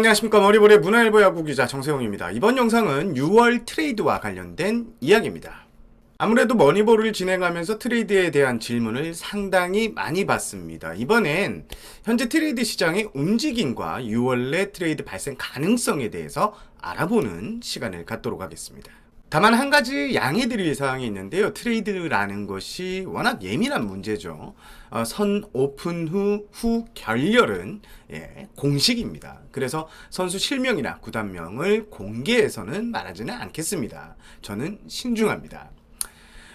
안녕하십니까 머리볼의 문화일보 야구 기자 정세용입니다. 이번 영상은 6월 트레이드와 관련된 이야기입니다. 아무래도 머니볼을 진행하면서 트레이드에 대한 질문을 상당히 많이 받습니다. 이번엔 현재 트레이드 시장의 움직임과 6월 내 트레이드 발생 가능성에 대해서 알아보는 시간을 갖도록 하겠습니다. 다만 한 가지 양해 드릴 사항이 있는데요. 트레이드라는 것이 워낙 예민한 문제죠. 어, 선 오픈 후, 후 결렬은 예, 공식입니다. 그래서 선수 실명이나 구단명을 공개해서는 말하지는 않겠습니다. 저는 신중합니다.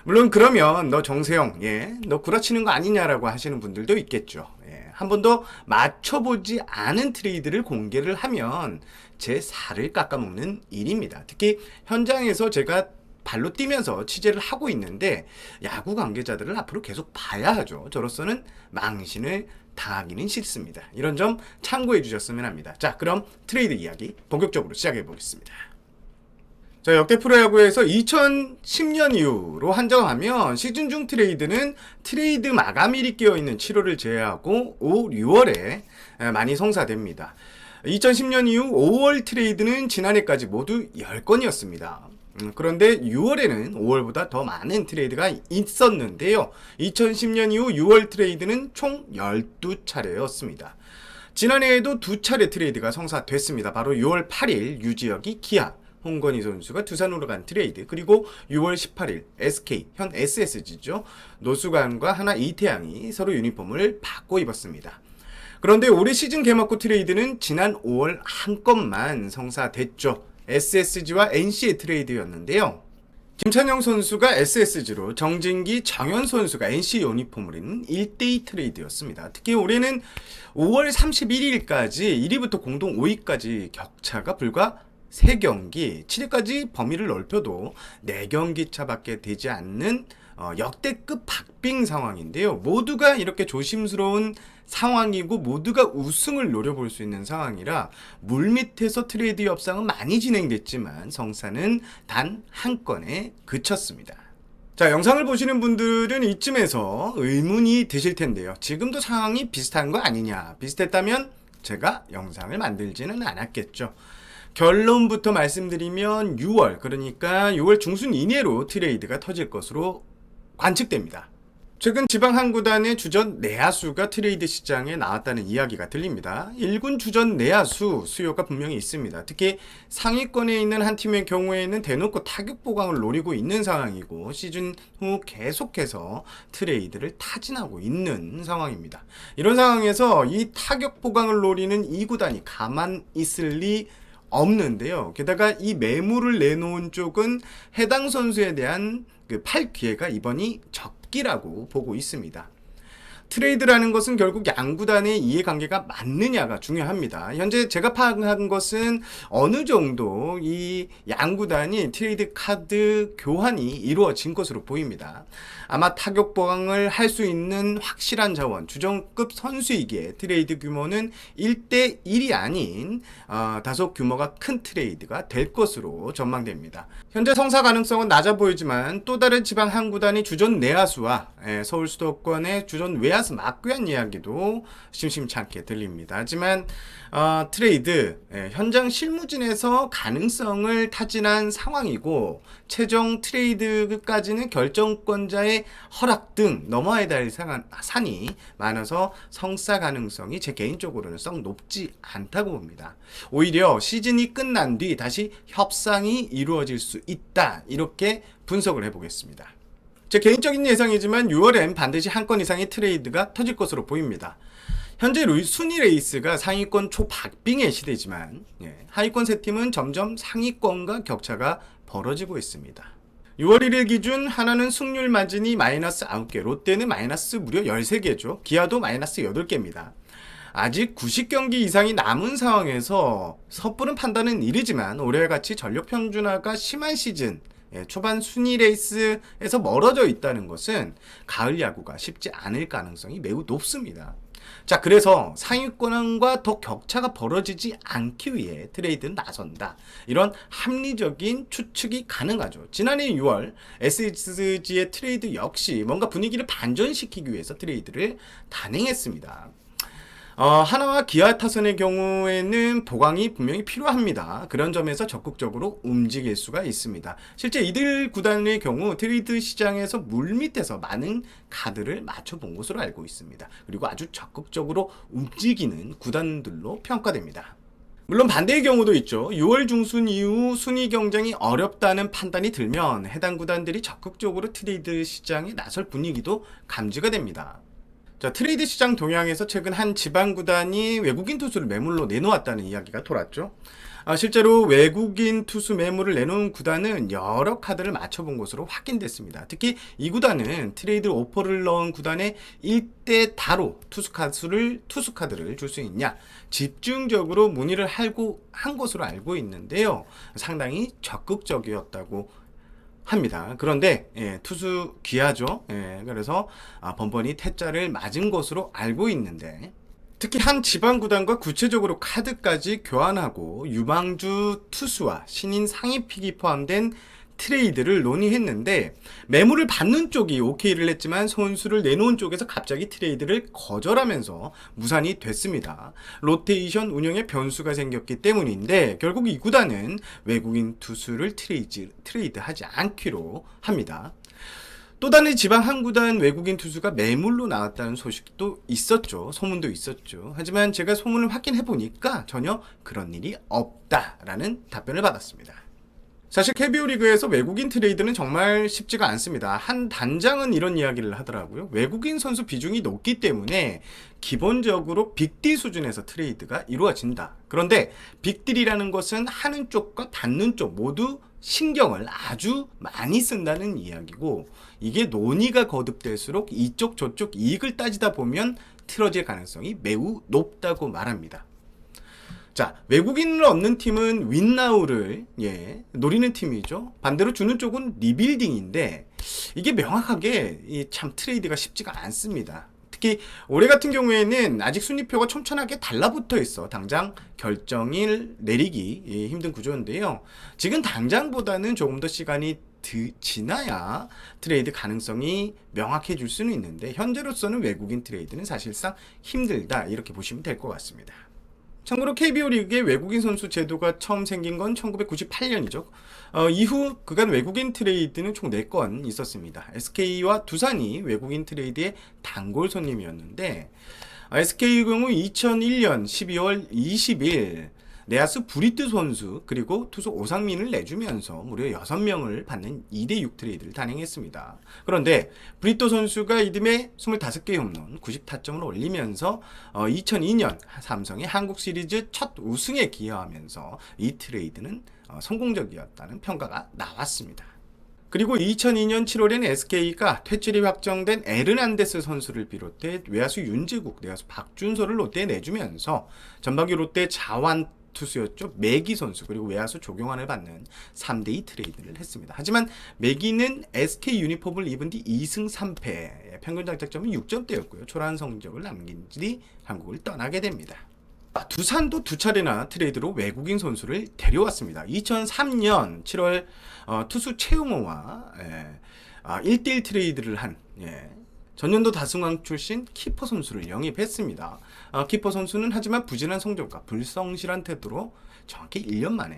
물론 그러면 너 정세영, 예, 너 구라치는 거 아니냐라고 하시는 분들도 있겠죠. 예, 한 번도 맞춰보지 않은 트레이드를 공개를 하면 제 살을 깎아먹는 일입니다. 특히 현장에서 제가 발로 뛰면서 취재를 하고 있는데 야구 관계자들을 앞으로 계속 봐야 하죠. 저로서는 망신을 당하기는 싫습니다. 이런 점 참고해 주셨으면 합니다. 자, 그럼 트레이드 이야기 본격적으로 시작해 보겠습니다. 자, 역대 프로야구에서 2010년 이후로 한정하면 시즌 중 트레이드는 트레이드 마감일이 끼어 있는 7월을 제외하고 5, 6월에 많이 성사됩니다. 2010년 이후 5월 트레이드는 지난해까지 모두 10건이었습니다. 음, 그런데 6월에는 5월보다 더 많은 트레이드가 있었는데요. 2010년 이후 6월 트레이드는 총 12차례였습니다. 지난해에도 두 차례 트레이드가 성사됐습니다. 바로 6월 8일 유지혁이 기아, 홍건희 선수가 두산으로 간 트레이드 그리고 6월 18일 SK 현 SSG죠 노수관과 하나 이태양이 서로 유니폼을 바꿔 입었습니다. 그런데 올해 시즌 개막 후 트레이드는 지난 5월 한 건만 성사됐죠. SSG와 NC의 트레이드였는데요. 김찬영 선수가 SSG로 정진기, 정현 선수가 NC 유니폼을 입는 1대2 트레이드였습니다. 특히 올해는 5월 31일까지 1위부터 공동 5위까지 격차가 불과 3경기, 7위까지 범위를 넓혀도 4경기 차밖에 되지 않는 어, 역대급 박빙 상황인데요. 모두가 이렇게 조심스러운 상황이고 모두가 우승을 노려볼 수 있는 상황이라 물밑에서 트레이드 협상은 많이 진행됐지만 성사는 단 한 건에 그쳤습니다. 자, 영상을 보시는 분들은 이쯤에서 의문이 드실 텐데요. 지금도 상황이 비슷한 거 아니냐? 비슷했다면 제가 영상을 만들지는 않았겠죠. 결론부터 말씀드리면 6월, 그러니까 6월 중순 이내로 트레이드가 터질 것으로 관측됩니다. 최근 지방 한 구단의 주전 내야수가 트레이드 시장에 나왔다는 이야기가 들립니다. 1군 주전 내야수 수요가 분명히 있습니다. 특히 상위권에 있는 한 팀의 경우에는 대놓고 타격 보강을 노리고 있는 상황이고 시즌 후 계속해서 트레이드를 타진하고 있는 상황입니다. 이런 상황에서 이 타격 보강을 노리는 이 구단이 가만 있을 리 없는데요. 게다가 이 매물을 내놓은 쪽은 해당 선수에 대한 그 팔 기회가 이번이 적기라고 보고 있습니다. 트레이드라는 것은 결국 양구단의 이해관계가 맞느냐가 중요합니다. 현재 제가 파악한 것은 어느 정도 이 양구단이 트레이드 카드 교환이 이루어진 것으로 보입니다. 아마 타격 보강을 할 수 있는 확실한 자원, 주전급 선수이기에 트레이드 규모는 1대 1이 아닌 어, 다소 규모가 큰 트레이드가 될 것으로 전망됩니다. 현재 성사 가능성은 낮아 보이지만 또 다른 지방 한 구단이 주전 내야수와 예, 서울 수도권의 주전 외야 플러스 막귀한 이야기도 심심찮게 들립니다. 하지만 어, 트레이드 예, 현장 실무진에서 가능성을 타진한 상황이고 최종 트레이드까지는 결정권자의 허락 등 넘어야 될 산이 많아서 성사 가능성이 제 개인적으로는 썩 높지 않다고 봅니다. 오히려 시즌이 끝난 뒤 다시 협상이 이루어질 수 있다 이렇게 분석을 해보겠습니다. 제 개인적인 예상이지만 6월엔 반드시 한 건 이상의 트레이드가 터질 것으로 보입니다. 현재 순위 레이스가 상위권 초박빙의 시대지만 예, 하위권 세 팀은 점점 상위권과 격차가 벌어지고 있습니다. 6월 1일 기준 하나는 승률 마진이 마이너스 9개, 롯데는 마이너스 무려 13개죠. 기아도 마이너스 8개입니다. 아직 90경기 이상이 남은 상황에서 섣부른 판단은 이르지만 올해와 같이 전력 평준화가 심한 시즌 예, 초반 순위 레이스에서 멀어져 있다는 것은 가을 야구가 쉽지 않을 가능성이 매우 높습니다. 자, 그래서 상위권과 더 격차가 벌어지지 않기 위해 트레이드는 나선다. 이런 합리적인 추측이 가능하죠. 지난해 6월 SSG의 트레이드 역시 뭔가 분위기를 반전시키기 위해서 트레이드를 단행했습니다. 어, 하나와 기아 타선의 경우에는 보강이 분명히 필요합니다. 그런 점에서 적극적으로 움직일 수가 있습니다. 실제 이들 구단의 경우 트레이드 시장에서 물밑에서 많은 카드를 맞춰본 것으로 알고 있습니다. 그리고 아주 적극적으로 움직이는 구단들로 평가됩니다. 물론 반대의 경우도 있죠. 6월 중순 이후 순위 경쟁이 어렵다는 판단이 들면 해당 구단들이 적극적으로 트레이드 시장에 나설 분위기도 감지가 됩니다. 자, 트레이드 시장 동향에서 최근 한 지방 구단이 외국인 투수를 매물로 내놓았다는 이야기가 돌았죠. 아, 실제로 외국인 투수 매물을 내놓은 구단은 여러 카드를 맞춰본 것으로 확인됐습니다. 특히 이 구단은 트레이드 오퍼를 넣은 구단의 1대 다로 투수 카드를 투수 카드를 줄 수 있냐 집중적으로 문의를 하고 한 것으로 알고 있는데요. 상당히 적극적이었다고 합니다. 그런데 예, 투수 귀하죠. 예, 그래서 아, 번번이 태자를 맞은 것으로 알고 있는데 특히 한 지방 구단과 구체적으로 카드까지 교환하고 유망주 투수와 신인 상위 픽이 포함된 트레이드를 논의했는데 매물을 받는 쪽이 오케이를 했지만 선수를 내놓은 쪽에서 갑자기 트레이드를 거절하면서 무산이 됐습니다. 로테이션 운영에 변수가 생겼기 때문인데 결국 이 구단은 외국인 투수를 트레이드, 트레이드하지 않기로 합니다. 또 다른 지방 한 구단 외국인 투수가 매물로 나왔다는 소식도 있었죠. 소문도 있었죠. 하지만 제가 소문을 확인해 보니까 전혀 그런 일이 없다라는 답변을 받았습니다. 사실 KBO 리그에서 외국인 트레이드는 정말 쉽지가 않습니다. 한 단장은 이런 이야기를 하더라고요. 외국인 선수 비중이 높기 때문에 기본적으로 빅딜 수준에서 트레이드가 이루어진다. 그런데 빅딜이라는 것은 하는 쪽과 닫는 쪽 모두 신경을 아주 많이 쓴다는 이야기고 이게 논의가 거듭될수록 이쪽 저쪽 이익을 따지다 보면 틀어질 가능성이 매우 높다고 말합니다. 자, 외국인을 얻는 팀은 윈나우를 예, 노리는 팀이죠. 반대로 주는 쪽은 리빌딩인데 이게 명확하게 이 참 트레이드가 쉽지가 않습니다. 특히 올해 같은 경우에는 아직 순위표가 촘촘하게 달라붙어 있어 당장 결정을 내리기 예, 힘든 구조인데요. 지금 당장보다는 조금 더 시간이 드, 지나야 트레이드 가능성이 명확해질 수는 있는데 현재로서는 외국인 트레이드는 사실상 힘들다 이렇게 보시면 될 것 같습니다. 참고로 KBO 리그의 외국인 선수 제도가 처음 생긴 건 1998년이죠. 어, 이후 그간 외국인 트레이드는 총 4건 있었습니다. SK와 두산이 외국인 트레이드의 단골 손님이었는데 SK의 경우 2001년 12월 20일 내야수 브리트 선수 그리고 투수 오상민을 내주면서 무려 6명을 받는 2대6 트레이드를 단행했습니다. 그런데 브리토 선수가 이듬해 25개 홈런 90타점을 올리면서 어, 2002년 삼성의 한국 시리즈 첫 우승에 기여하면서 이 트레이드는 어, 성공적이었다는 평가가 나왔습니다. 그리고 2002년 7월엔 SK가 퇴출이 확정된 에르난데스 선수를 비롯해 외야수 윤지국, 내야수 박준서를 롯데에 내주면서 전반기 롯데 자완 투수였죠. 매기 선수 그리고 외야수 조경환을 받는 3대2 트레이드를 했습니다. 하지만 매기는 SK 유니폼을 입은 뒤 2승 3패 평균 장착점은 6점대였고요. 초라한 성적을 남긴 뒤 한국을 떠나게 됩니다. 아, 두산도 두 차례나 트레이드로 외국인 선수를 데려왔습니다. 2003년 7월 어, 투수 최용호와 예, 아, 1대1 트레이드를 한 예, 전년도 다승왕 출신 키퍼 선수를 영입했습니다. 어, 키퍼 선수는 하지만 부진한 성적과 불성실한 태도로 정확히 1년 만에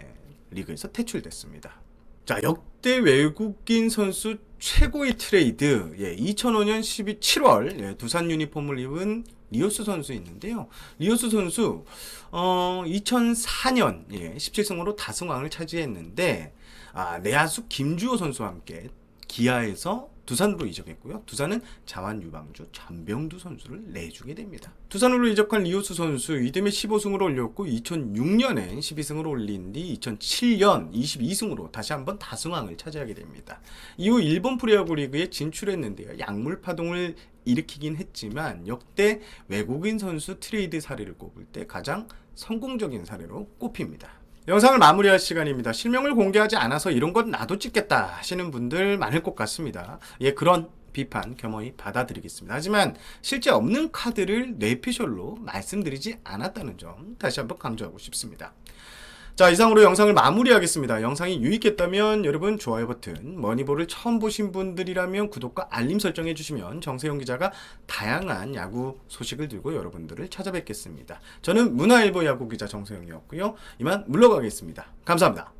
예, 리그에서 퇴출됐습니다. 자, 역대 외국인 선수 최고의 트레이드. 예, 2005년 12, 7월 예, 두산 유니폼을 입은 리오스 선수 있는데요. 리오스 선수 어, 2004년 예, 17승으로 다승왕을 차지했는데 아, 내야수 김주호 선수와 함께 기아에서 두산으로 이적했고요. 두산은 자완 유방주 전병두 선수를 내주게 됩니다. 두산으로 이적한 리오스 선수 이듬해 15승으로 올렸고 2006년엔 12승으로 올린 뒤 2007년 22승으로 다시 한번 다승왕을 차지하게 됩니다. 이후 일본 프로야구 리그에 진출했는데요. 약물 파동을 일으키긴 했지만 역대 외국인 선수 트레이드 사례를 꼽을 때 가장 성공적인 사례로 꼽힙니다. 영상을 마무리할 시간입니다. 실명을 공개하지 않아서 이런 건 나도 찍겠다 하시는 분들 많을 것 같습니다. 예, 그런 비판 겸허히 받아들이겠습니다. 하지만 실제 없는 카드를 뇌피셜로 말씀드리지 않았다는 점 다시 한번 강조하고 싶습니다. 자, 이상으로 영상을 마무리하겠습니다. 영상이 유익했다면 여러분 좋아요 버튼, 머니볼을 처음 보신 분들이라면 구독과 알림 설정해 주시면 정세용 기자가 다양한 야구 소식을 들고 여러분들을 찾아뵙겠습니다. 저는 문화일보 야구 기자 정세용이었고요. 이만 물러가겠습니다. 감사합니다.